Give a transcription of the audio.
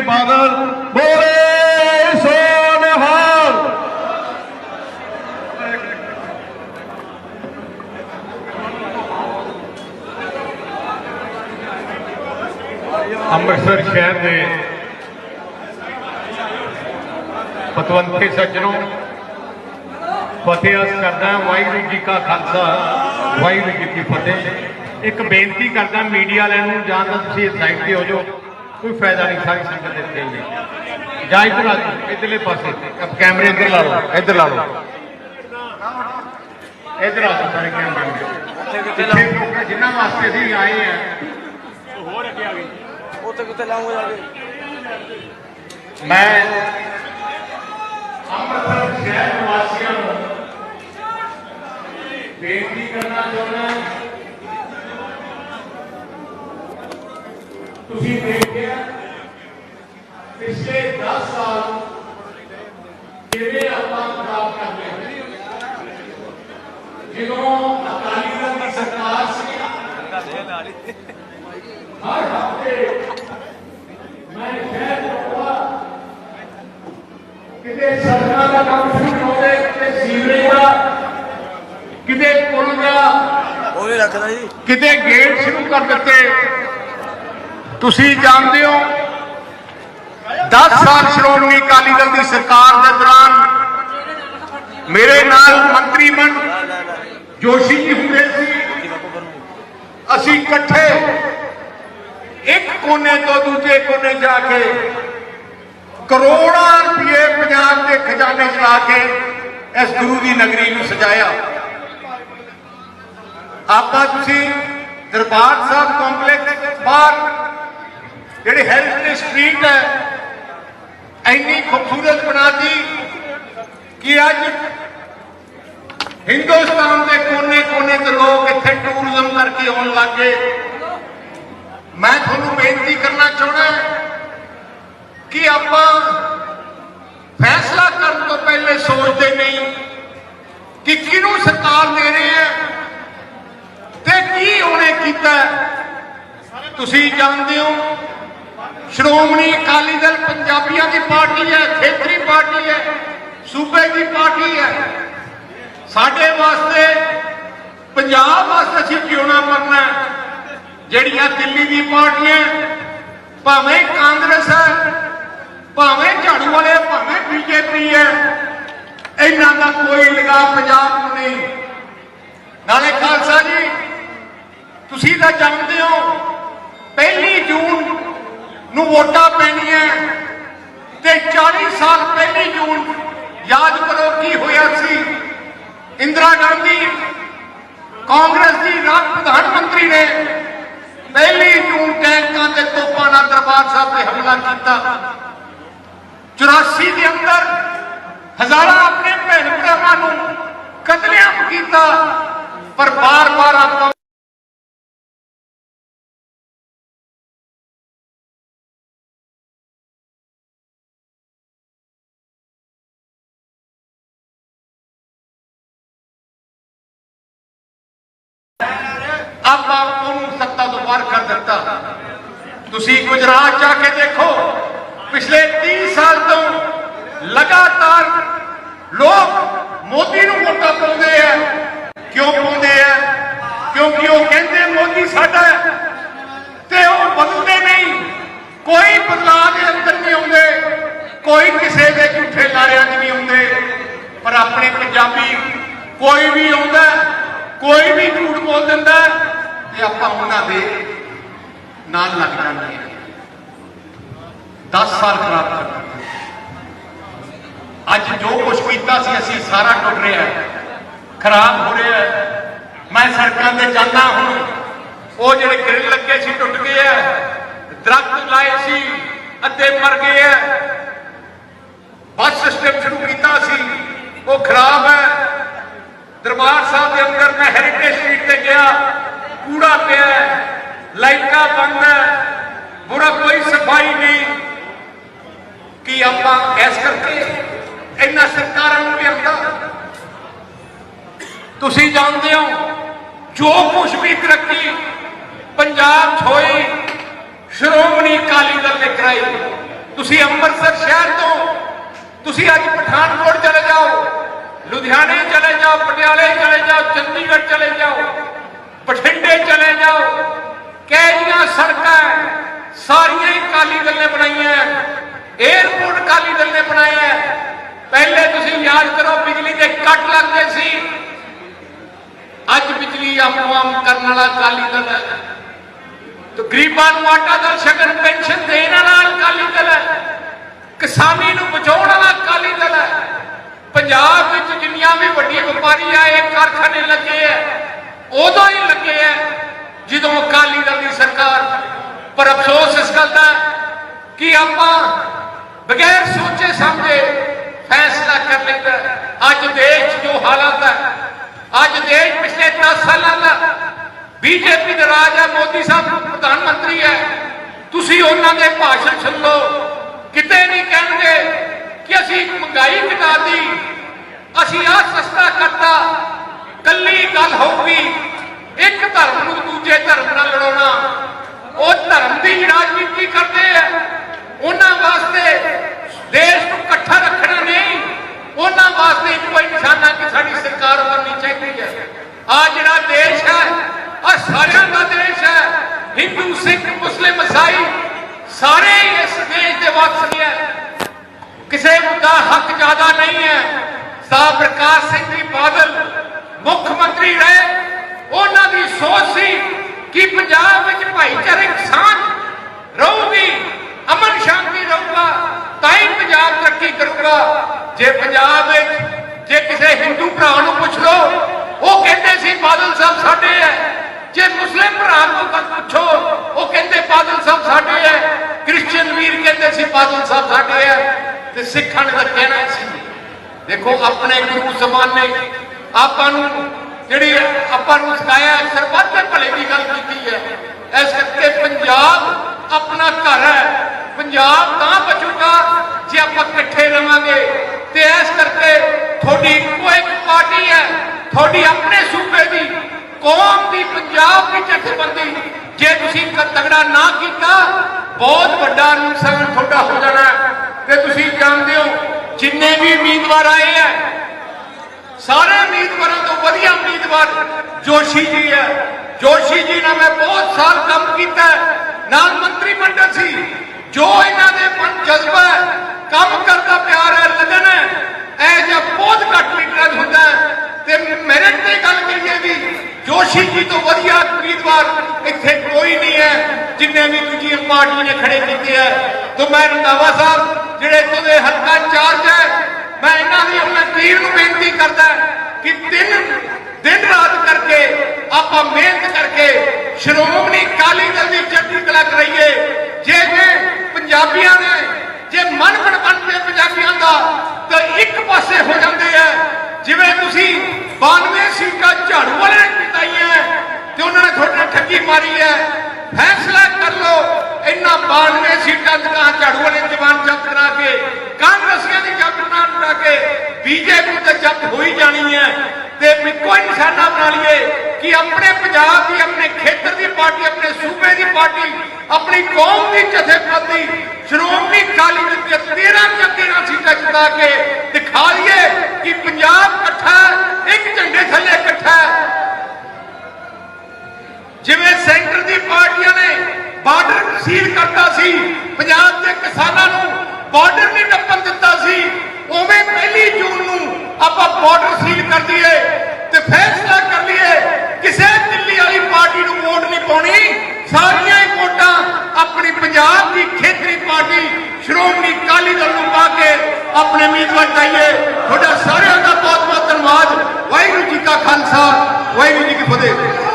ਸਿੰਘ ਬਾਦਲ, ਬੋਲੇ ਸੋ ਨਿਹਾਲ ਅੰਮ੍ਰਿਤਸਰ ਸ਼ਹਿਰ ਦੇ ਪਤਵੰਤੇ ਸੱਜਣੋ, ਫਤਿਹ ਅਸ ਕਰਦਾ ਵਾਹਿਗੁਰੂ ਜੀ ਕਾ ਖਾਲਸਾ, ਵਾਹਿਗੁਰੂ ਜੀ ਕੀ ਫਤਿਹ। ਇੱਕ ਬੇਨਤੀ ਕਰਦਾ, ਮੀਡੀਆ ਵਾਲਿਆਂ ਨੂੰ ਜਾਂ ਤਾਂ ਤੁਸੀਂ ਇਸ ਸਾਈਡ ਤੇ ਹੋ ਜਾਓ। ਕੋਈ ਫਾਇਦਾ ਨਹੀਂ ਸਾਰੀ ਸੰਗਤ ਇੱਥੇ ਹੀ ਹੈ। ਜਾਂ ਇੱਧਰ ਆ ਜਾਓ ਇੱਧਰਲੇ ਪਾਸੇ। ਕੈਮਰੇ ਇੱਧਰ ਲਾ ਲਓ ਇੱਧਰ ਲਾ ਲਓ। ਇੱਧਰ ਆ ਜਾਓ ਸਾਰੇ ਕੈਮਰੇ ਇੱਥੇ ਜਿਨ੍ਹਾਂ ਵਾਸਤੇ ਅਸੀਂ ਆਏ ਆ ਉੱਥੇ ਕਿੱਥੇ ਲਾਉਂਗੇ ਜਾ ਕੇ? ਮੈਂ ਅੰਮ੍ਰਿਤਸਰ ਸ਼ਹਿਰ ਨਿਵਾਸੀਆਂ ਨੂੰ ਬੇਨਤੀ ਕਰਨਾ ਚਾਹੁੰਦਾ ਤੁਸੀਂ ਦੇਖਿਆ ਪਿਛਲੇ 10 ਸਾਲ ਕਿਵੇਂ ਆਪਾਂ ਖਰਾਬ ਕਰ ਹਾਂ ਜਦੋਂ ਅਕਾਲੀ ਦਲ ਦੀ ਸਰਕਾਰ ਸੀ ਹਰ ਹਫ਼ਤੇ ਮੈਂ ਸ਼ਹਿਰ ਜਾਊਂਗਾ ਕਿਤੇ ਸੜਕਾਂ ਦਾ ਕੰਮ ਸ਼ੁਰੂ ਹੋਵੇ ਕਿਤੇ ਸੀਵਰੇਜ ਦਾ ਕਿਤੇ ਪੁਲ ਦਾ ਉਹ ਨਹੀਂ ਰੱਖਦਾ ਜੀ। ਕਿਤੇ ਗੇਟ ਸ਼ੁਰੂ ਕਰ ਦਿੱਤੇ। ਤੁਸੀਂ ਜਾਣਦੇ ਹੋ 10 ਸਾਲ ਸ਼੍ਰੋਮਣੀ ਅਕਾਲੀ ਦਲ ਦੀ ਸਰਕਾਰ ਦੇ ਦੌਰਾਨ ਮੇਰੇ ਨਾਲ ਮੰਤਰੀ ਮੰਡਲ ਜੋਸ਼ੀ ਜੀ ਹੁੰਦੇ ਸੀ। ਅਸੀਂ ਇਕੱਠੇ ਇੱਕ ਕੋਨੇ ਤੋਂ ਦੂਜੇ ਕੋਨੇ ਜਾ ਕੇ ਕਰੋੜਾਂ ਰੁਪਏ ਪੰਜਾਬ ਦੇ ਖਜ਼ਾਨੇ 'ਚ ਲਾ ਕੇ ਇਸ ਗੁਰੂ ਦੀ ਨਗਰੀ ਨੂੰ ਸਜਾਇਆ। ਆਪਾਂ ਤੁਸੀਂ ਦਰਬਾਰ ਸਾਹਿਬ ਕੰਪਲੈਕਸ ਬਾਹਰ ਜਿਹੜੀ ਹੈਰੀਟੇਜ ਸਟਰੀਟ ਹੈ, ਇੰਨੀ ਖੂਬਸੂਰਤ ਬਣਾਤੀ ਕਿ ਅੱਜ ਹਿੰਦੁਸਤਾਨ ਦੇ ਕੋਨੇ-ਕੋਨੇ ਤੋਂ ਲੋਕ ਇੱਥੇ ਟੂਰਿਜ਼ਮ ਕਰਕੇ ਆਉਣ ਲੱਗੇ ਮੈਂ ਤੁਹਾਨੂੰ ਬੇਨਤੀ ਕਰਨਾ ਚਾਹੁੰਦਾ ਕਿ ਆਪਾਂ ਫੈਸਲਾ ਕਰਨ ਤੋਂ ਪਹਿਲੇ ਸੋਚਦੇ ਨਹੀਂ ਕਿ ਕਿਹਨੂੰ ਸਰਕਾਰ ਦੇ ਰਹੇ ਹੈ ਤੇ ਕੀ ਉਹਨੇ ਕੀਤਾ ਤੁਸੀਂ ਜਾਣਦੇ ਹੋ ਸ਼੍ਰੋਮਣੀ ਅਕਾਲੀ ਦਲ ਪੰਜਾਬੀਆਂ ਦੀ ਪਾਰਟੀ ਹੈ, ਖੇਤਰੀ ਪਾਰਟੀ ਹੈ, ਸੂਬੇ ਦੀ ਪਾਰਟੀ ਹੈ। ਸਾਡੇ ਵਾਸਤੇ, ਪੰਜਾਬ ਵਾਸਤੇ ਅਸੀਂ ਕਿਉਂ ਮਰਨਾ ਜਿਹੜੀਆਂ ਦਿੱਲੀ ਦੀ ਪਾਰਟੀਆਂ ਭਾਵੇਂ ਕਾਂਗਰਸ ਹੈ, ਭਾਵੇਂ ਝਾੜੂ ਵਾਲੇ ਭਾਵੇਂ ਬੀਜੇਪੀ ਹੈ, ਇਹਨਾਂ ਦਾ ਕੋਈ ਲਗਾਅ ਪੰਜਾਬ ਨੂੰ ਨਹੀਂ। ਨਾਲੇ ਖਾਲਸਾ ਜੀ, ਤੁਸੀਂ ਤਾਂ ਜਾਣਦੇ ਹੋ, ਪਹਿਲੀ ਜੂਨ ਨੂੰ ਵੋਟਾਂ ਪੈਣੀਆਂ। ਤੇ 40 ਸਾਲ ਪਹਿਲੀ ਜੂਨ ਯਾਦ ਕਰੋ ਕੀ ਹੋਇਆ ਸੀ। ਇੰਦਰਾ ਗਾਂਧੀ ਕਾਂਗਰਸ ਦੀ ਰਾਜ ਪ੍ਰਧਾਨ ਮੰਤਰੀ ਨੇ ਪਹਿਲੀ ਜੂਨ ਟੈਂਕਾਂ ਤੇ ਤੋਪਾਂ ਨਾਲ ਦਰਬਾਰ ਸਾਹਿਬ ਤੇ ਹਮਲਾ ਕੀਤਾ। 84 ਦੇ ਅੰਦਰ ਹਜ਼ਾਰਾਂ ਆਪਣੇ ਭੈਣ ਭਰਾਵਾਂ ਨੂੰ ਕਤਲੇਆਮ ਕੀਤਾ, ਪਰ ਬਾਰ-ਬਾਰ ਆਪਾਂ ਆਪਾਂ ਉਹਨੂੰ ਸੱਤਾ ਤੋਂ ਬਾਹਰ ਕਰ ਦਿੱਤਾ ਤੁਸੀਂ ਗੁਜਰਾਤ ਜਾ ਕੇ ਦੇਖੋ ਪਿਛਲੇ 30 ਸਾਲ ਤੋਂ ਲਗਾਤਾਰ ਲੋਕ ਮੋਦੀ ਨੂੰ ਵੋਟਾਂ ਪਾਉਂਦੇ ਆ ਕਿਉਂ ਪਾਉਂਦੇ ਆ ਕਿਉਂਕਿ ਉਹ ਕਹਿੰਦੇ ਮੋਦੀ ਸਾਡਾ ਤੇ ਉਹ ਬਦਲਦੇ ਨਹੀਂ ਕੋਈ ਬਦਲਾਅ ਦੇ ਅੰਦਰ ਨਹੀਂ ਆਉਂਦੇ ਕੋਈ ਕਿਸੇ ਦੇ ਝੂਠੇ ਲਾਰਿਆਂ 'ਚ ਨਹੀਂ ਆਉਂਦੇ ਪਰ ਆਪਣੇ ਪੰਜਾਬੀ ਕੋਈ ਵੀ ਆਉਂਦਾ ਕੋਈ ਵੀ ਝੂਠ ਬੋਲ ਦਿੰਦਾ ਤੇ ਆਪਾਂ ਉਹਨਾਂ ਦੇ ਨਾਲ ਲੱਗ ਜਾਂਦੇ ਹਾਂ। 10 ਸਾਲ ਖਰਾਬ ਕਰ ਦਿੱਤੇ। ਅੱਜ ਜੋ ਕੁਝ ਕੀਤਾ ਸੀ, ਅਸੀਂ ਸਾਰਾ ਟੁੱਟ ਰਿਹਾ ਖਰਾਬ ਹੋ ਰਿਹਾ ਮੈਂ ਸੜਕਾਂ ਤੇ ਜਾਂਦਾ ਹੁਣ ਉਹ ਜਿਹੜੇ ਗ੍ਰਿਲ ਲੱਗੇ ਸੀ, ਟੁੱਟ ਗਏ ਆ ਦਰਖਤ ਲਾਏ ਸੀ, ਅੱਧੇ ਮਰ ਗਏ ਆ ਬੱਸ ਸਿਸਟਮ ਸ਼ੁਰੂ ਕੀਤਾ ਸੀ। ਉਹ ਖਰਾਬ ਹੈ। ਦਰਬਾਰ ਸਾਹਿਬ ਦੇ ਅੰਦਰ ਮੈਂ ਹੈਰੀਟੇਜ ਸਟਰੀਟ ਤੇ ਗਿਆ। ਕੂੜਾ ਪਿਆ ਹੈ, ਲਾਈਟਾਂ ਬੰਦ ਹੈ। ਬੁਰਾ ਕੋਈ ਸਫ਼ਾਈ ਨਹੀਂ। ਕਿ ਆਪਾਂ ਇਸ ਕਰਕੇ ਇਹਨਾਂ ਸਰਕਾਰਾਂ ਨੂੰ ਲਿਆਂਦਾ ਤੁਸੀਂ ਜਾਣਦੇ ਹੋ ਜੋ ਕੁਝ ਵੀ ਤਰੱਕੀ ਪੰਜਾਬ 'ਚ ਹੋਈ ਸ਼੍ਰੋਮਣੀ ਅਕਾਲੀ ਦਲ ਨੇ ਕਰਾਈ। ਤੁਸੀਂ ਅੰਮ੍ਰਿਤਸਰ ਸ਼ਹਿਰ ਤੋਂ ਤੁਸੀਂ ਅੱਜ ਪਠਾਨਕੋਟ ਚਲੇ ਜਾਓ। ਲੁਧਿਆਣੇ ਚਲੇ ਜਾਓ, ਪਟਿਆਲੇ ਚਲੇ ਜਾਓ, ਚੰਡੀਗੜ੍ਹ ਚਲੇ ਜਾਓ, ਬਠਿੰਡੇ ਚਲੇ ਜਾਓ। ਕਿਹੜੀਆਂ ਸੜਕਾਂ ਸਾਰੀਆਂ ਹੀ ਕਾਲੀ ਦਲ ਨੇ ਬਣਾਈਆਂ 에ਅਰਪੋਰਟ ਕਾਲੀ ਦਲ ਨੇ ਬਣਾਇਆ ਪਹਿਲੇ ਤੁਸੀਂ ਯਾਦ ਕਰੋ, ਬਿਜਲੀ ਦੇ ਕੱਟ ਲੱਗਦੇ ਸੀ। ਅੱਜ ਬਿਜਲੀ ਆਪਵਾਮ ਕਰਨ ਵਾਲਾ ਕਾਲੀ ਦਲ ਹੈ ਤੇ ਗਰੀਬਾਂ ਨੂੰ ਆਟਾ ਦਲ ਸ਼ਗਨ ਪੈਨਸ਼ਨ ਦੇਣ ਵਾਲਾ ਅਕਾਲੀ ਦਲ ਹੈ ਕਿਸਾਨੀ ਨੂੰ ਬਚਾਉਣ ਵਾਲਾ ਅਕਾਲੀ ਦਲ ਹੈ ਪੰਜਾਬ ਵਿੱਚ ਜਿੰਨੀਆਂ ਵੀ ਵੱਡੀਆਂ ਵਪਾਰੀਆਂ ਕਾਰਖਾਨੇ ਲੱਗੇ ਐ ਉਦੋਂ ਹੀ ਲੱਗੇ ਐ ਜਦੋਂ ਅਕਾਲੀ ਦਲ ਦੀ ਸਰਕਾਰ। ਪਰ ਅਫਸੋਸ ਇਸ ਗੱਲ ਦਾ ਕਿ ਆਪਾਂ ਬਗੈਰ ਸੋਚੇ ਸਮਝੇ ਫੈਸਲਾ ਕਰ ਲੈਂਦਾ ਅੱਜ ਦੇਸ਼ ਜੋ ਹਾਲਾਤ ਹੈ, ਅੱਜ ਦੇਸ਼ ਪਿਛਲੇ 10 ਸਾਲਾਂ ਦਾ ਬੀਜੇਪੀ ਦਾ ਰਾਜ ਹੈ ਮੋਦੀ ਸਾਹਿਬ ਪ੍ਰਧਾਨ ਮੰਤਰੀ ਹੈ। ਤੁਸੀਂ ਉਹਨਾਂ ਦੇ ਭਾਸ਼ਣ ਸੁਣ ਲਓ। ਕਿਤੇ ਨਹੀਂ ਕਹਿਣਗੇ ਕਿ ਅਸੀਂ ਮਹਿੰਗਾਈ ਘਟਾਤੀ ਅਸੀਂ ਆ ਸਸਤਾ ਕਰਤਾ ਕੱਲੀ ਗੱਲ ਹੋਊਗੀ, ਇੱਕ ਧਰਮ ਨੂੰ ਦੂਜੇ ਧਰਮ ਨਾਲ ਲੜਾਉਣਾ। ਉਹ ਧਰਮ ਦੀ ਰਾਜਨੀਤੀ ਕਰਦੇ ਆ। ਉਹਨਾਂ ਵਾਸਤੇ ਦੇਸ਼ ਨੂੰ ਇਕੱਠਾ ਰੱਖਣਾ ਨਹੀਂ, ਉਹਨਾਂ ਵਾਸਤੇ ਇੱਕੋ ਹੀ ਨਿਸ਼ਾਨਾ ਕਿ ਸਾਡੀ ਸਰਕਾਰ ਬਣਨੀ ਚਾਹੀਦੀ ਹੈ। ਆ ਜਿਹੜਾ ਦੇਸ਼ ਹੈ ਆ ਸਾਰਿਆਂ ਦਾ ਦੇਸ਼ ਹੈ, ਹਿੰਦੂ, ਸਿੱਖ, ਮੁਸਲਿਮ, ਈਸਾਈ, ਸਾਰੇ ਇਸ ਦੇਸ਼ ਦੇ ਵਾਸੀ ਕਿਸੇ ਦਾ ਹੱਕ ਜ਼ਿਆਦਾ ਨਹੀਂ ਹੈ। ਸਾਹਿਬ ਪ੍ਰਕਾਸ਼ ਸਿੰਘ ਜੀ ਬਾਦਲ ਮੁੱਖ ਮੰਤਰੀ ਰਹੇ। ਉਹਨਾਂ ਦੀ ਸੋਚ ਸੀ ਕਿ ਪੰਜਾਬ ਵਿੱਚ ਭਾਈਚਾਰਕ ਸਾਂਝ ਰਹੂਗੀ, ਅਮਨ ਸ਼ਾਂਤੀ ਰਹੂਗਾ, ਤਾਂ ਹੀ ਪੰਜਾਬ ਤਰੱਕੀ ਕਰੂਗਾ। ਜੇ ਪੰਜਾਬ ਵਿੱਚ ਜੇ ਕਿਸੇ ਹਿੰਦੂ ਭਰਾ ਨੂੰ ਪੁੱਛ ਲਓ, ਉਹ ਕਹਿੰਦੇ ਸੀ, ਬਾਦਲ ਸਾਹਿਬ ਸਾਡੇ ਹੈ। ਜੇ ਮੁਸਲਿਮ ਭਰਾ ਨੂੰ ਪੁੱਛੋ, ਉਹ ਕਹਿੰਦੇ, ਬਾਦਲ ਸਾਹਿਬ ਸਾਡੇ ਹੈ। ਕ੍ਰਿਸਚੀਅਨ ਵੀਰ ਕਹਿੰਦੇ ਸੀ, ਬਾਦਲ ਸਾਹਿਬ ਸਾਡੇ ਹੈ। ਤੇ ਸਿੱਖਾਂ ਨੇ ਤਾਂ ਕਹਿਣਾ ਸੀ। ਦੇਖੋ, ਆਪਣੇ ਗੁਰੂ ਜ਼ਮਾਨ ਨੇ ਆਪਾਂ ਨੂੰ ਜਿਹੜੀ ਆਪਾਂ ਨੂੰ ਸਿਖਾਇਆ ਸਰਬੱਤ ਦੇ ਭਲੇ ਦੀ ਗੱਲ ਕੀਤੀ ਹੈ। ਇਸ ਕਰਕੇ ਪੰਜਾਬ ਆਪਣਾ ਘਰ ਹੈ। ਪੰਜਾਬ ਤਾਂ ਬਚੂਗਾ ਜੇ ਆਪਾਂ ਇਕੱਠੇ ਰਵਾਂਗੇ। ਤੇ ਇਸ ਕਰਕੇ ਤੁਹਾਡੀ ਇੱਕੋ ਇੱਕ ਪਾਰਟੀ ਹੈ, ਤੁਹਾਡੀ ਆਪਣੇ ਸੂਬੇ ਦੀ ਕੌਮ ਦੀ ਪੰਜਾਬ ਦੀ ਜਥੇਬੰਦੀ ਜੇ ਤੁਸੀਂ ਤਗੜਾ ਨਾ ਕੀਤਾ, ਬਹੁਤ ਵੱਡਾ ਨੁਕਸਾਨ ਤੁਹਾਡਾ ਹੋ ਜਾਣਾ ਤੇ ਤੁਸੀਂ ਜਾਣਦੇ ਹੋ, ਜਿੰਨੇ ਵੀ ਉਮੀਦਵਾਰ ਆਏ ਹੈ ਸਾਰੇ ਉਮੀਦਵਾਰਾਂ ਤੋਂ ਵਧੀਆ ਉਮੀਦਵਾਰ ਜੋਸ਼ੀ ਜੀ ਹੈ ਜੋਸ਼ੀ ਜੀ ਨਾਲ ਮੈਂ ਬਹੁਤ ਸਾਲ ਕੰਮ ਕੀਤਾ ਨਾਲ ਮੰਤਰੀ ਮੰਡਲ ਸੀ। ਜੋ ਇਹਨਾਂ ਦੇ ਮਨ ਜਜ਼ਬਾ ਹੈ, ਕੰਮ ਕਰਦਾ ਪਿਆਰ ਹੈ, ਲਗਨ ਹੈ, ਇਹ ਜਿਹਾ ਬਹੁਤ ਘੱਟ ਲੀਡਰਾਂ 'ਚ ਹੁੰਦਾ ਤੇ ਮੈਰਿਟ ਤੇ ਗੱਲ ਕਰੀਏ ਵੀ ਜੋਸ਼ੀ ਜੀ ਤੋਂ ਵਧੀਆ ਉਮੀਦਵਾਰ ਇੱਥੇ ਕੋਈ ਨਹੀਂ ਹੈ, ਜਿੰਨੇ ਵੀ ਦੂਜੀਆਂ ਪਾਰਟੀਆਂ ਨੇ ਖੜੇ ਕੀਤੇ ਹੈ ਤੋਂ ਮੈਂ ਰੰਧਾਵਾ ਸਾਹਿਬ ਜਿਹੜੇ ਤੁਹਾਡੇ ਹਲਕਾ ਇੰਚਾਰਜ ਹੈ, ਮੈਂ ਇਹਨਾਂ ਦੀ ਆਪਣਾ ਟੀਮ ਨੂੰ ਬੇਨਤੀ ਕਰਦਾ ਕਿ ਦਿਨ ਦਿਨ ਰਾਤ ਕਰਕੇ ਆਪਾਂ ਮਿਹਨਤ ਕਰਕੇ ਸ਼੍ਰੋਮਣੀ ਅਕਾਲੀ ਦਲ ਦੀ ਚੜ੍ਹਦੀ ਕਲਾ ਕਰਾਈਏ ਜੇ ਜੇ ਪੰਜਾਬੀਆਂ ਨੇ, ਜੇ ਮਨ ਬਣ ਬਣਦੇ ਪੰਜਾਬੀਆਂ ਦਾ, ਤਾਂ ਇੱਕ ਪਾਸੇ ਹੋ ਜਾਂਦੇ ਆ। ਜਿਵੇਂ ਤੁਸੀਂ 92 ਸੀਟਾਂ ਝਾੜੂ ਵਾਲੇ ਨੇ ਜਿਤਾਈਆਂ, ਤੇ ਉਹਨਾਂ ਨੇ ਤੁਹਾਡੇ ਠੱਗੀ ਮਾਰੀ ਹੈ। ਫੈਸਲਾ ਕਰ ਲਓ। ਇੰਨਾ 92 ਸੀਟਾਂ ਦੀਆਂ ਝਾੜੂ ਵਾਲੇ ਜਵਾਨ ਜਬਤ ਕਰਾ ਕੇ, ਕਾਂਗਰਸੀਆਂ ਦੀ ਜਬਤ ਨਾ ਕਰਾ ਕੇ, ਬੀਜੇਪੀ ਤੇ ਜੱਤ ਹੋਈ ਜਾਣੀ ਹੈ। ਤੇ ਇੱਕੋ ਕੋਈ ਨਿਸ਼ਾਨਾ ਬਣਾ ਲਈਏ ਕਿ ਆਪਣੇ ਪੰਜਾਬ ਦੀ, ਆਪਣੇ ਖੇਤਰ ਦੀ ਪਾਰਟੀ, ਆਪਣੇ ਸੂਬੇ ਦੀ ਪਾਰਟੀ, ਆਪਣੀ ਕੌਮ ਦੀ ਜਥੇਬੰਦੀ, ਸ਼੍ਰੋਮਣੀ ਅਕਾਲੀ ਦਲ ਦੀਆਂ 13 ਜਾਂ 13 ਸੀਟਾਂ ਜਿਤਾ ਕੇ ਦਿਖਾ ਲਈਏ ਕਿ ਪੰਜਾਬ ਇਕੱਠਾ ਇੱਕ ਝੰਡੇ ਥੱਲੇ ਜਿਵੇਂ ਸੈਂਟਰ ਦੀ ਪਾਰਟੀਆਂ ਨੇ ਬਾਰਡਰ ਸੀਲ ਕਰਤਾ ਸੀ, ਪੰਜਾਬ ਦੇ ਕਿਸਾਨਾਂ ਨੂੰ ਬਾਰਡਰ ਨਹੀਂ ਟੱਪਣ ਦਿੱਤਾ ਸੀ, ਉਵੇਂ ਪਹਿਲੀ ਜੂਨ ਨੂੰ ਆਪਾਂ ਬਾਰਡਰ ਸੀਲ ਕਰ ਦਈਏ ਤੇ ਫੈਸਲਾ ਕਰ ਲਈਏ, ਕਿਸੇ ਦਿੱਲੀ ਵਾਲੀ ਪਾਰਟੀ ਨੂੰ ਵੋਟ ਨਹੀਂ ਪਾਉਣੀ, ਸਾਰੀਆਂ ਹੀ ਵੋਟਾਂ ਆਪਣੀ ਪੰਜਾਬ ਦੀ ਖੇਤਰੀ ਪਾਰਟੀ ਸ਼੍ਰੋਮਣੀ ਅਕਾਲੀ ਦਲ ਨੂੰ ਪਾ ਕੇ ਆਪਣੇ ਉਮੀਦਵਾਰ ਚਾਹੀਏ ਤੁਹਾਡਾ ਸਾਰਿਆਂ ਦਾ ਬਹੁਤ ਬਹੁਤ ਧੰਨਵਾਦ। ਵਾਹਿਗੁਰੂ ਜੀ ਕਾ ਖਾਲਸਾ, ਵਾਹਿਗੁਰੂ ਜੀ ਕੀ ਫਤਿਹ।